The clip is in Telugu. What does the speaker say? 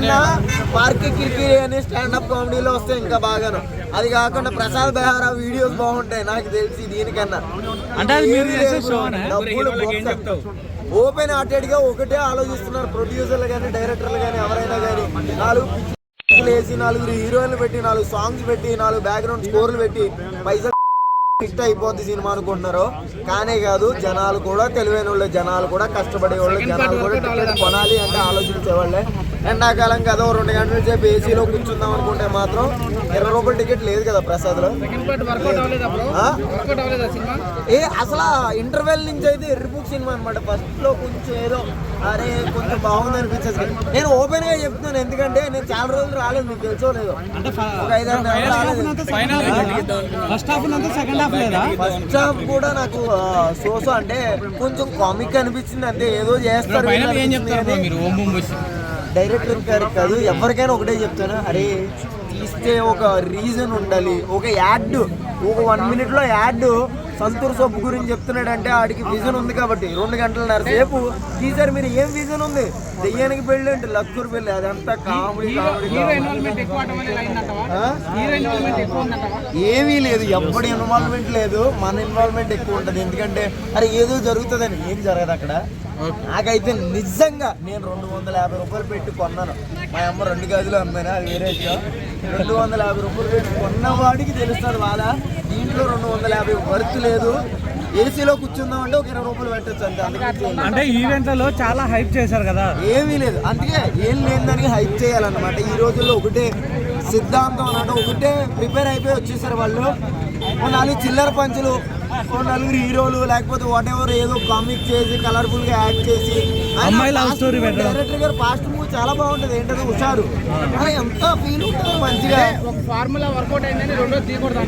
దీనికన్నా పార్క్ కిరికిరి అని స్టాండప్ కామెడీలో వస్తే ఇంకా బాగాను. అది కాకుండా ప్రసాద్ బెహారా వీడియోస్ బాగుంటాయి నాకు తెలిసి దీనికన్నా. అంటే అది మీరు చేసే షోనా? ఓపెన్ హార్టెడ్గా ఒకటే ఆలోచిస్తున్నారు ప్రొడ్యూసర్లు కానీ డైరెక్టర్లు కానీ ఎవరైనా కానీ. నాలుగు పిక్చర్లు వేసి నలుగురు హీరోయిన్లు పెట్టి నాలుగు సాంగ్స్ పెట్టి నాలుగు బ్యాక్గ్రౌండ్ స్కోర్లు పెట్టి పైసలు హిట్ అయిపోద్ది సినిమా అనుకుంటున్నారు. కానే కాదు జనాలు కూడా తెలివైన వాళ్ళు జనాలు కూడా కష్టపడే వాళ్ళు జనాలు కూడా టికెట్ కొనాలి అంటే ఆలోచించే వాళ్ళే ఎండాకాలం కదా రెండు గంటల సేపు ఏసీలో కూర్చుందాం అనుకుంటే మాత్రం ఇరవై రూపాయల టికెట్ లేదు కదా ప్రసాద్లో? ఏ అసలు ఇంటర్వెల్ నుంచి అయితే ఎర్రిపుక్ సినిమా అనమాట ఫస్ట్లో కొంచెం ఏదో అరే కొంచెం బాగుంది అనిపించేది నేను ఓపెన్గా చెప్తున్నాను ఎందుకంటే నేను చాలా రోజులు రాలేదు మీకు తెలుసో లేదో. అంటే ఒక ఐదారు రాలేదు. ఫస్ట్ హాఫ్ లేదా? ఫస్ట్ హాఫ్ కూడా నాకు సోసో అంటే కొంచెం కామిక్ అనిపించింది అంతే. ఏదో చేస్తారు ఏం చెప్తారు మీరు? ఓం డైరెక్టర్ గారికి కాదు ఎవరికైనా ఒకటే చెప్తాను. అరే తీస్తే ఒక రీజన్ ఉండాలి. ఒక యాడ్ ఒక వన్ మినిట్లో యాడ్. సంతూర్ సబ్బు గురించి చెప్తున్నాడంటే ఆడికి విజన్ ఉంది కాబట్టి రెండు గంటలన్నర సేపు. తీసారు మీరు ఏం విజన్ ఉంది? దెయ్యానికి పెళ్ళి అంటే లక్కూరు పెళ్ళి. అదంతా కామెడీ? ఏమీ లేదు. ఎవ్వడి ఇన్వాల్వ్మెంట్ లేదు. మన ఇన్వాల్వ్మెంట్ ఎక్కువ ఉంటుంది. ఎందుకంటే అరే ఏదో జరుగుతుందని ఏం జరగదు అక్కడ. నాకైతే నిజంగా నేను రెండు వందల యాభై రూపాయలు పెట్టి కొన్నాను. మా అమ్మ రెండు గదులు అమ్మాను అది వేరే రెండు వందల యాభై రూపాయలు పెట్టి కొన్నవాడికి తెలుస్తుంది వాళ్ళ దీంట్లో రెండు వందల యాభై వర్త్ లేదు. ఏసీలో కూర్చుందాం అంటే ఒక ఇరవై రూపాయలు పెట్టచ్చు అంతే అందుకే అంటే ఈవెంట్లలో చాలా హైప్ చేశారు కదా. ఏమీ లేదు. అందుకే ఏం లేని దానికి హైప్ చేయాలన్నమాట. ఈ రోజుల్లో ఒకటే సిద్ధాంతం అన్నట్టు ఒకటే ప్రిపేర్ అయిపోయి వచ్చేసారు వాళ్ళు. నాలుగు చిల్లర పంచులు నలుగురు హీరోలు లేకపోతే వాట్ ఎవర్ ఏదో కామిక్ చేసి కలర్ఫుల్గా యాడ్ చేసి. డైరెక్టర్ గారు పాస్ట్ మూవీ చాలా బాగుంటది. ఏంటది హుషారు. ఎంత ఫీల్ ఉంటుంది మంచిగా. ఒక ఫార్ములా వర్కౌట్ అయిందని రెండో తీయకూడదు